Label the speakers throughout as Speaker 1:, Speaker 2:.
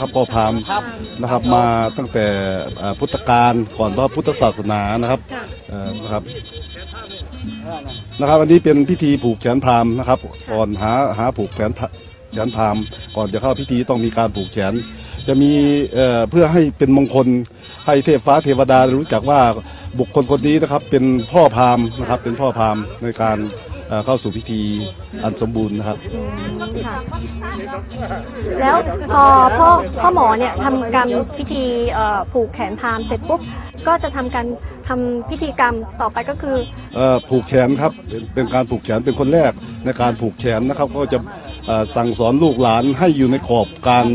Speaker 1: ครับพ่อพราหมณ์
Speaker 2: ครับ
Speaker 1: นะครับมาตั้งแต่เอ่อพุทธกาลก่อนพระพุทธศาสนานะครับเอ่อนะครับนะครับอันนี้เป็นพิธีผูกแขนพราหมณ์นะครับ ก่อนหาหาผูกแขนพระแขนพราหมณ์ก่อนจะเข้าพิธีต้องมีการผูกแขน จะมีเอ่อเพื่อให้เป็นมงคลให้เทพฟ้าเทวดารู้จักว่าบุคคลคนนี้นะครับเป็นพ่อพราหมณ์นะครับเป็นพ่อพราหมณ์ในการ เอ่อเข้าสู่พิธีอันสมบูรณ์นะครับ
Speaker 3: ค่ะแล้วพอพ่อพ่อหมอเนี่ยทำการพิธีเอ่อผูกแขนพราหมณ์เสร็จปุ๊บก็จะทำการทำพิธีกรรมต่อไปก็คือ
Speaker 1: เอ่อผูกแขนครับเป็นเป็นการผูกแขนเป็นคนแรกในการผูกแขนนะครับ ก็จะเอ่อสั่งสอนลูกหลานให้อยู่ในขอบการ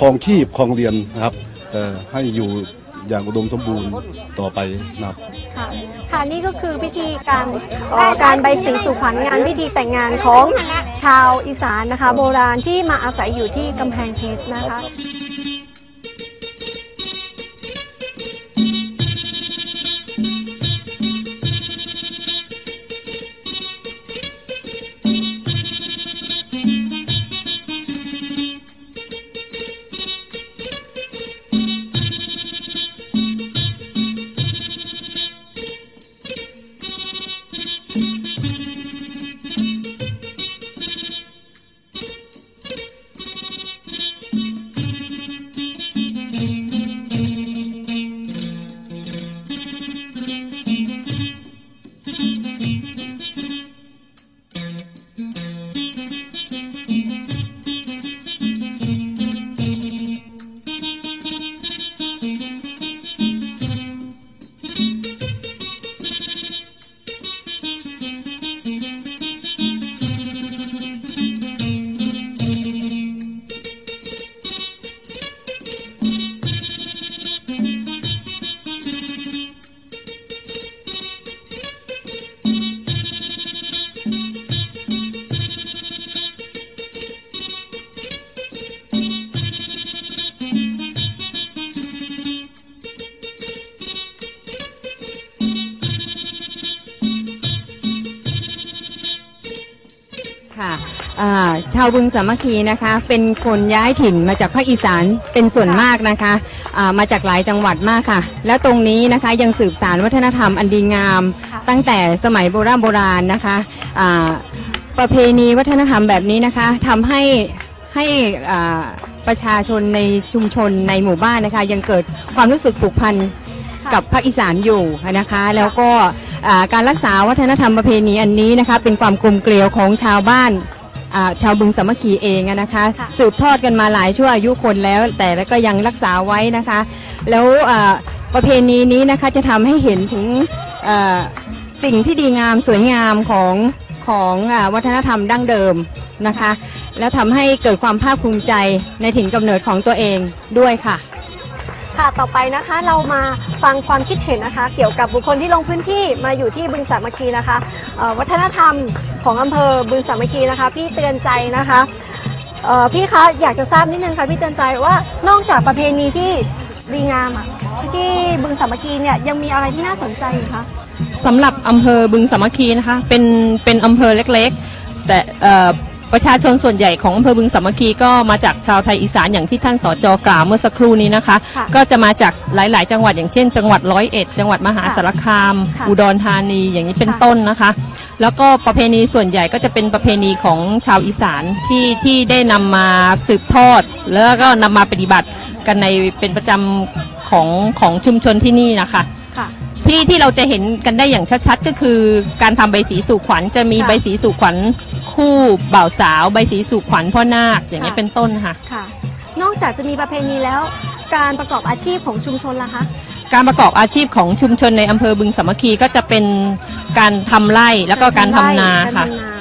Speaker 1: ครองชีพครองเรียนนะครับเอ่อให้อยู่ อย่างอุดมสมบูรณ์ต่อไปนะครับ
Speaker 3: ค่ะค่ะนี่ก็คือพิธีการเอ่อการใบสีสู่ขวัญงานพิธีแต่งงานของชาวอีสานนะคะ โบราณที่มาอาศัยอยู่ที่กำแพงเพชรนะคะ
Speaker 4: ค่ะชาวบึงสามัคคีนะคะ เป็นคนย้ายถิ่นมาจากภาคอีสานเป็นส่วนมากนะคะอ่ามาจากหลายจังหวัดมากค่ะ แล้วตรงนี้นะคะยังสืบสานวัฒนธรรมอันดีงาม ตั้งแต่สมัยโบราณโบราณนะคะอ่าประเพณีวัฒนธรรมแบบนี้นะคะทำให้ให้ประชาชนในชุมชนในหมู่บ้านนะคะ ยังเกิดความรู้สึกผูกพันกับภาคอีสานอยู่นะคะ แล้วก็ การรักษาวัฒนธรรมประเพณีอันนี้นะคะเป็นความกลมเกลียวของชาวบ้านชาวบึงสามัคคีเองนะคะ สืบทอดกันมาหลายชั่วอายุคนแล้ว แต่แล้วก็ยังรักษาไว้นะคะ แล้วประเพณีนี้นะคะจะทำให้เห็นถึงสิ่งที่ดีงามสวยงามของของอวัฒนธรรมดั้งเดิมนะคะ แล้วทำให้เกิดความภาคภูมิใจในถิ่นกำเนิดของตัวเองด้วยค่ะ
Speaker 3: ค่ะต่อไปนะคะเรามาฟังความคิดเห็นนะคะ เกี่ยวกับบุคคลที่ลงพื้นที่มาอยู่ที่บึงสามัคคีนะคะวัฒนธรรมของอำเภอบึงสามัคคีนะคะ พี่เตือนใจนะคะพี่คะอยากจะทราบนิดนึงค่ะพี่เตือนใจว่านอกจากประเพณีที่ดีงามอะที่บึงสามัคคีเนี่ยยังมีอะไรที่น่าสนใจอีกคะ
Speaker 5: สำหรับอำเภอบึงสามัคคีนะคะเป็นเป็นอำเภอเล็กๆ แต่ ประชาชนส่วนใหญ่ของอำเภอบึงสามัคคีก็มาจากชาวไทยอีสานอย่างที่ท่านสจกล่าวเมื่อสักครู่นี้นะคะ
Speaker 3: ค่ะ
Speaker 5: ก็จะมาจากหลาย ๆ จังหวัดอย่างเช่น จังหวัดร้อยเอ็ดจังหวัดมหาสารคาม
Speaker 3: ค่ะ
Speaker 5: อุดรธานีอย่างนี้เป็น
Speaker 3: ค่ะ
Speaker 5: ต้นนะคะ แล้วก็ประเพณีส่วนใหญ่ก็จะเป็นประเพณีของชาวอีสานที่ที่ได้นำมาสืบทอด แล้วก็นำมาปฏิบัติกันในเป็นประจำของของชุมชนที่นี่นะคะ
Speaker 3: ค่ะ
Speaker 5: ที่ที่เราจะเห็นกันได้อย่างชัดๆ ก็คือการทำใบสีสู่ขวัญจะมี
Speaker 3: ค่ะ
Speaker 5: ใบสีสู่ขวัญ คู่บ่าวสาวใบสีสู่ขวัญพ่อนาคอย่างนี้ย
Speaker 3: ค่ะ
Speaker 5: เป็นต้นค่ะ
Speaker 3: ค่ะ นอกจากจะมีประเพณีแล้ว การประกอบอาชีพของชุมชนล่ะคะ
Speaker 5: การประกอบอาชีพของชุมชนในอำเภอบึงสามัคคีก็จะเป็นการทำไร่แล้วก็การทำนา
Speaker 3: การ
Speaker 5: ค่ะ
Speaker 3: ทำนา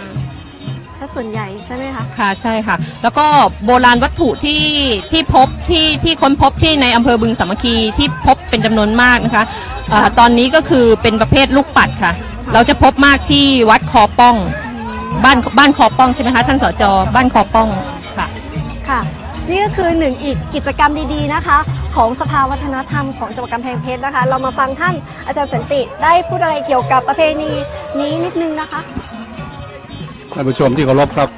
Speaker 3: ถ้าส่วนใหญ่ใช่ไหมคะ
Speaker 5: ค่ะใช่ค่ะ แล้วก็โบราณวัตถุที่ที่พบที่ที่ค้นพบที่ในอำเภอบึงสามัคคีที่พบเป็นจำนวนมากนะคะเออตอนนี้ก็คือเป็นประเภทลูกปัดค่ะ เราจะพบมากที่วัดคอป้อง บ้านบ้านคอป้องใช่ไหมคะท่านสจบ้านคอป้องค่ะ
Speaker 3: ค่ะ นี่ก็คือหนึ่งอีกกิจกรรมดีๆนะคะ ของสภาวัฒนธรรมของจังหวัดกำแพงเพชรนะคะ เรามาฟังท่านอาจารย์สันติได้พูดอะไรเกี่ยวกับประเพณีนี้นิดนึงนะคะ
Speaker 6: ท่านผู้ชมที่เคารพครับป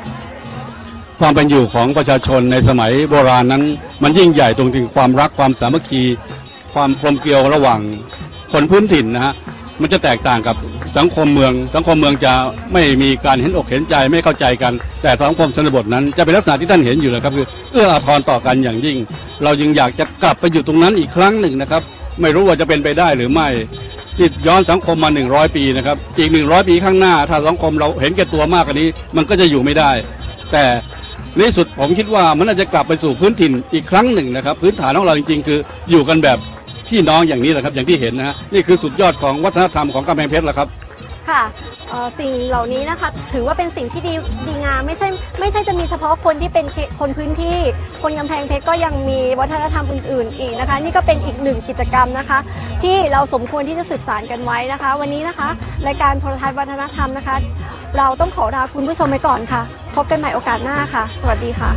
Speaker 2: ความเป็นอยู่ของประชาชนในสมัยโบราณนั้น มันยิ่งใหญ่ตรงถึงความรักความสามัคคี ความกลมเกลียวระหว่างคนพื้นถิ่นนะฮะ มันจะแตกต่างกับสังคมเมือง สังคมเมืองจะไม่มีการเห็นอกเห็นใจไม่เข้าใจกัน แต่สังคมชนบทนั้นจะเป็นลักษณะที่ท่านเห็นอยู่แล้วครับคือเอื้ออาทรต่อกันอย่างยิ่ง เรายังอยากจะกลับไปอยู่ตรงนั้นอีกครั้งหนึ่งนะครับ ไม่รู้ว่าจะเป็นไปได้หรือไม่ที่ย้อนสังคมมา 100 ปีนะครับอีก 100 ปีข้างหน้า ถ้าสังคมเราเห็นแก่ตัวมากกว่านี้ มันก็จะอยู่ไม่ได้ แต่ในสุดผมคิดว่ามันน่าจะกลับไปสู่พื้นถิ่นอีกครั้งหนึ่งนะครับ พื้นฐานของเราจริงๆ คืออยู่กันแบบ พี่น้องอย่างนี้แหละครับอย่างที่เห็นนะฮะนี่คือสุดยอดของวัฒนธรรมของกำแพงเพชรแหละครับ
Speaker 3: ค่ะเอ่อสิ่งเหล่านี้นะคะถือว่าเป็นสิ่งที่ดีดีงามไม่ใช่ไม่ใช่จะมีเฉพาะคนที่เป็นเขคนพื้นที่ คนกำแพงเพชรก็ยังมีวัฒนธรรมอื่น ๆ อีกนะคะ นี่ก็เป็นอีกหนึ่งกิจกรรมนะคะ ที่เราสมควรที่จะสืบสานกันไว้นะคะ วันนี้นะคะรายการโทรทัศน์วัฒนธรรมนะคะ เราต้องขอลาคุณผู้ชมไปก่อนค่ะ พบกันใหม่โอกาสหน้าค่ะ สวัสดีค่ะ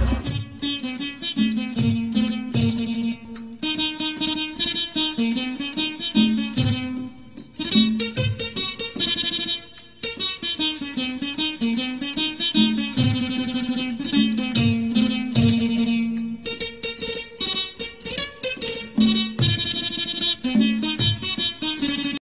Speaker 3: thank you.